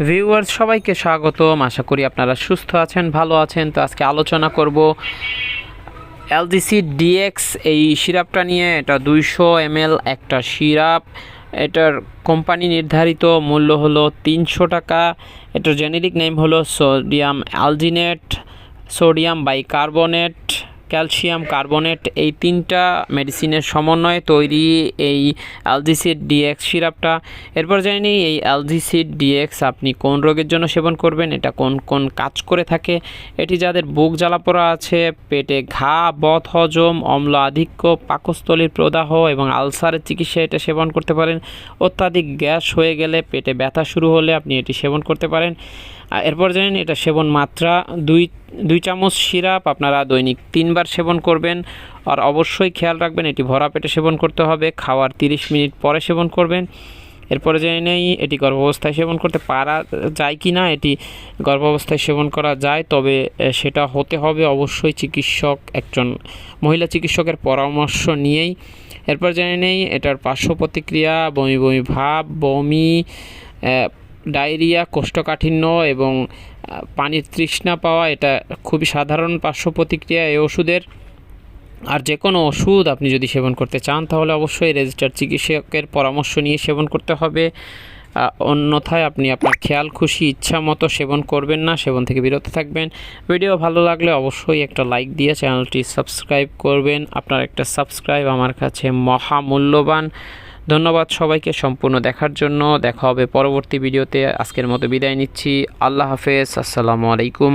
Viewers সবাইকে স্বাগতম। আশা করি আপনারা সুস্থ আছেন, ভালো আছেন। তো আজকে আলোচনা করব এলজিসি ডিএক্স এই সিরাপটা নিয়ে। এটা দুইশো এমএল একটা সিরাপ। এটার কোম্পানি নির্ধারিত মূল্য হলো তিনশো টাকা। এটার জেনেরিক নেম হলো sodium alginate, sodium bicarbonate. Calcium carbonate, এই তিনটা মেডিসিনের সমন্বয়ে তৈরি এই অ্যালজিসিড ডিএক্স সিরাপটা। এরপর জানি এই অ্যালজিসিড ডিএক্স আপনি কোন রোগের জন্য সেবন করবেন, এটা কোন কোন কাজ করে থাকে? এটি যাদের বুক জ্বালাপোড়া আছে, পেটে ঘা, বথ, হজম, অম্ল আধিক্য, পাকস্থলীর প্রদাহ এবং আলসারের চিকিৎসা এটা সেবন করতে পারেন। অত্যাধিক গ্যাস হয়ে গেলে পেটে ব্যথা শুরু হলে আপনি এটি সেবন করতে পারেন। এরপর জানেন, এটা সেবন মাত্রা, দুই দুই চামচ সিরাপ, আপনারা দৈনিক তিনবার সেবন করবেন। আর অবশ্যই খেয়াল রাখবেন, এটি ভরা পেটে সেবন করতে হবে, খাওয়ার তিরিশ মিনিট পরে সেবন করবেন। এরপরে জেনে নেই এটি গর্ভাবস্থায় সেবন করতে পারা যায় কি না, এটি গর্ভাবস্থায় সেবন করা যায়, তবে সেটা হতে হবে অবশ্যই চিকিৎসক, একজন মহিলা চিকিৎসকের পরামর্শ নিয়েই। এরপর জেনে নেই এটার পার্শ্ব প্রতিক্রিয়া, বমি বমি ভাব, বমি ডায়রিয়া, কোষ্ঠকাঠিন্য এবং পানির তৃষ্ণা পাওয়া এটা খুবই সাধারণ পার্শ্ব প্রতিক্রিয়া এই ওষুধের। আর যে কোনো ওষুধ আপনি যদি সেবন করতে চান, তাহলে অবশ্যই রেজিস্টার চিকিৎসকের পরামর্শ নিয়ে সেবন করতে হবে। অন্যথায় আপনি আপনার খেয়াল, খুশি, ইচ্ছা মতো সেবন করবেন না, সেবন থেকে বিরত থাকবেন। ভিডিও ভালো লাগলে অবশ্যই একটা লাইক দিয়ে চ্যানেলটি সাবস্ক্রাইব করবেন। আপনার একটা সাবস্ক্রাইব আমার কাছে মহা মূল্যবান ধন্যবাদ সবাইকে সম্পূর্ণ দেখার জন্য। দেখা হবে পরবর্তী ভিডিওতে। আজকের মতো বিদায় নিচ্ছি। আল্লাহ হাফেজ। আসসালামু আলাইকুম।